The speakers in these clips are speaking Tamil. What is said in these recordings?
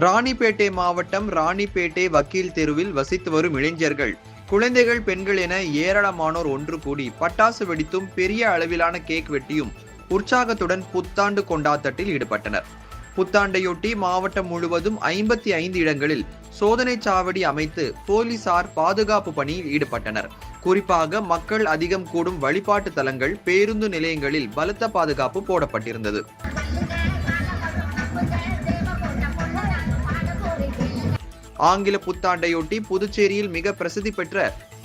ராணிப்பேட்டை மாவட்டம் ராணிப்பேட்டை வக்கீல் தெருவில் வசித்து வரும் இளைஞர்கள் குழந்தைகள் பெண்கள் என ஏராளமானோர் ஒன்று கூடி பட்டாசு வெடித்தும் பெரிய அளவிலான கேக் வெட்டியும் உற்சாகத்துடன் புத்தாண்டு கொண்டாட்டத்தில் ஈடுபட்டனர். புத்தாண்டையொட்டி மாவட்டம் முழுவதும் ஐம்பத்தி ஐந்து இடங்களில் சோதனை சாவடி அமைத்து போலீசார் பாதுகாப்பு பணியில் ஈடுபட்டனர். குறிப்பாக மக்கள் அதிகம் கூடும் வழிபாட்டு தலங்கள் பேருந்து நிலையங்களில் பலத்த பாதுகாப்பு போடப்பட்டிருந்தது. ஆங்கில புத்தாண்டையொட்டி புதுச்சேரியில் மிக பிரசித்தி பெற்ற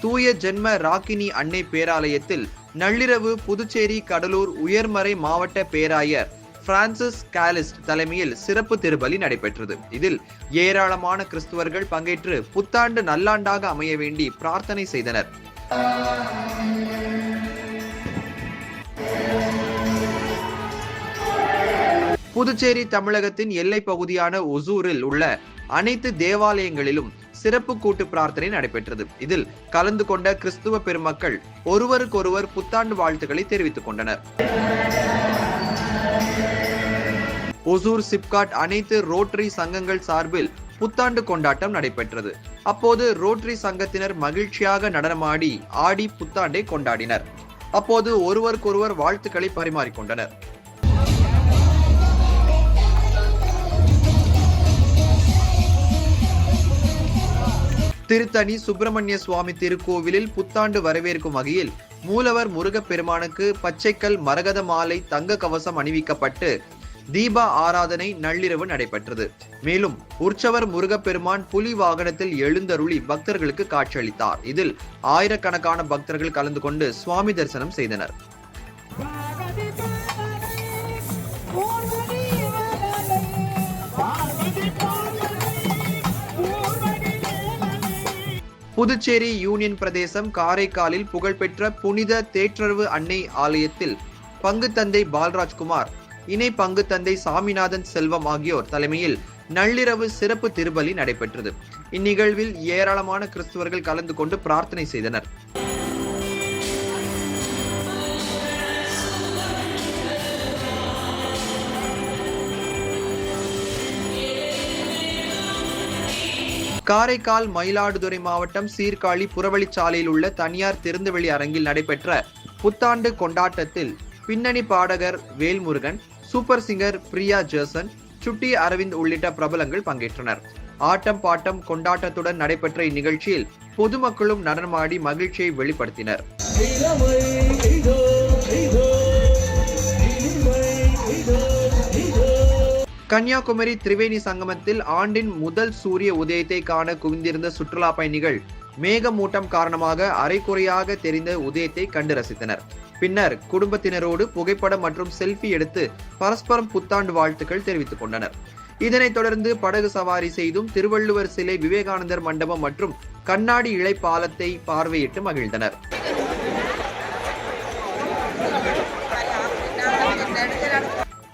தூய ஜென்ம ராக்கினி அன்னை பேராலயத்தில் நள்ளிரவு புதுச்சேரி கடலூர் உயர்மறை மாவட்ட பேராயர் பிரான்சிஸ் காலிஸ்ட் தலைமையில் சிறப்பு திருப்பலி நடைபெற்றது. இதில் ஏராளமான கிறிஸ்துவர்கள் பங்கேற்று புத்தாண்டு நல்லாண்டாக அமைய வேண்டி பிரார்த்தனை செய்தனர். புதுச்சேரி தமிழகத்தின் எல்லை பகுதியான ஒசூரில் உள்ள அனைத்து தேவாலயங்களிலும் சிறப்பு கூட்டு பிரார்த்தனை நடைபெற்றது. இதில் கலந்து கொண்ட கிறிஸ்துவ பெருமக்கள் ஒருவருக்கொருவர் புத்தாண்டு வாழ்த்துக்களை தெரிவித்துக் கொண்டனர். ஒசூர் சிப்காட் அனைத்து ரோட்டரி சங்கங்கள் சார்பில் புத்தாண்டு கொண்டாட்டம் நடைபெற்றது. அப்போது ரோட்டரி சங்கத்தினர் மகிழ்ச்சியாக நடனமாடி ஆடி புத்தாண்டை கொண்டாடினர். அப்போது ஒருவருக்கொருவர் வாழ்த்துக்களை பரிமாறிக்கொண்டனர் திருத்தணி சுப்பிரமணிய சுவாமி திருக்கோவிலில் புத்தாண்டு வரவேற்கும் வகையில் மூலவர் முருகப்பெருமானுக்கு பச்சைக்கல் மரகத மாலை தங்க கவசம் அணிவிக்கப்பட்டு தீப ஆராதனை நள்ளிரவு நடைபெற்றது. மேலும் உற்சவர் முருகப்பெருமான் புலி வாகனத்தில் எழுந்தருளி பக்தர்களுக்கு காட்சியளித்தார். இதில் ஆயிரக்கணக்கான பக்தர்கள் கலந்து கொண்டு சுவாமி தரிசனம் செய்தனர். புதுச்சேரி யூனியன் பிரதேசம் காரைக்காலில் புகழ்பெற்ற புனித தேற்றரவு அன்னை ஆலயத்தில் பங்கு தந்தை பால்ராஜ்குமார் இணை பங்கு தந்தை சாமிநாதன் செல்வம் ஆகியோர் தலைமையில் நள்ளிரவு சிறப்பு திருப்பலி நடைபெற்றது. இந்நிகழ்வில் ஏராளமான கிறிஸ்துவர்கள் கலந்து கொண்டு பிரார்த்தனை செய்தனர். காரைக்கால் மயிலாடுதுறை மாவட்டம் சீர்காழி புறவழிச்சாலையில் உள்ள தனியார் திறந்தவெளி அரங்கில் நடைபெற்ற புத்தாண்டு கொண்டாட்டத்தில் பின்னணி பாடகர் Velmurugan super singer Priya Jason Chutti Aravind உள்ளிட்ட பிரபலங்கள் பங்கேற்றனர். ஆட்டம் பாட்டம் கொண்டாட்டத்துடன் நடைபெற்ற இந்நிகழ்ச்சியில் பொதுமக்களும் நடனமாடி மகிழ்ச்சியை வெளிப்படுத்தினர். கன்னியாகுமரி திரிவேணி சங்கமத்தில் ஆண்டின் முதல் சூரிய உதயத்தை காண குவிந்திருந்த சுற்றுலா பயணிகள் மேகமூட்டம் காரணமாக அரைக்குறையாக தெரிந்த உதயத்தை கண்டு ரசித்தனர். பின்னர் குடும்பத்தினரோடு புகைப்படம் மற்றும் செல்ஃபி எடுத்து பரஸ்பரம் புத்தாண்டு வாழ்த்துக்கள் தெரிவித்துக் கொண்டனர். இதனைத் தொடர்ந்து படகு சவாரி செய்தும் திருவள்ளுவர் சிலை விவேகானந்தர் மண்டபம் மற்றும் கண்ணாடி இழை பாலத்தை பார்வையிட்டு மகிழ்ந்தனர்.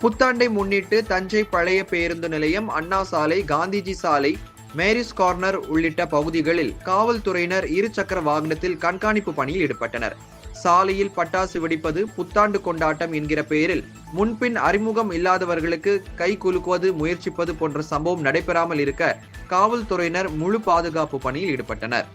புத்தாண்டை முன்னிட்டு தஞ்சை பழைய பேருந்து நிலையம் அண்ணா சாலை காந்திஜி சாலை மேரிஸ் கார்னர் உள்ளிட்ட பகுதிகளில் காவல்துறையினர் இருசக்கர வாகனத்தில் கண்காணிப்பு பணியில் ஈடுபட்டனர். சாலையில் பட்டாசு வெடிப்பது புத்தாண்டு கொண்டாட்டம் என்கிற பெயரில் முன்பின் அறிமுகம் இல்லாதவர்களுக்கு கை குலுக்குவது முயற்சிப்பது போன்ற சம்பவம் நடைபெறாமல் இருக்க காவல்துறையினர் முழு பாதுகாப்பு பணியில் ஈடுபட்டனர்.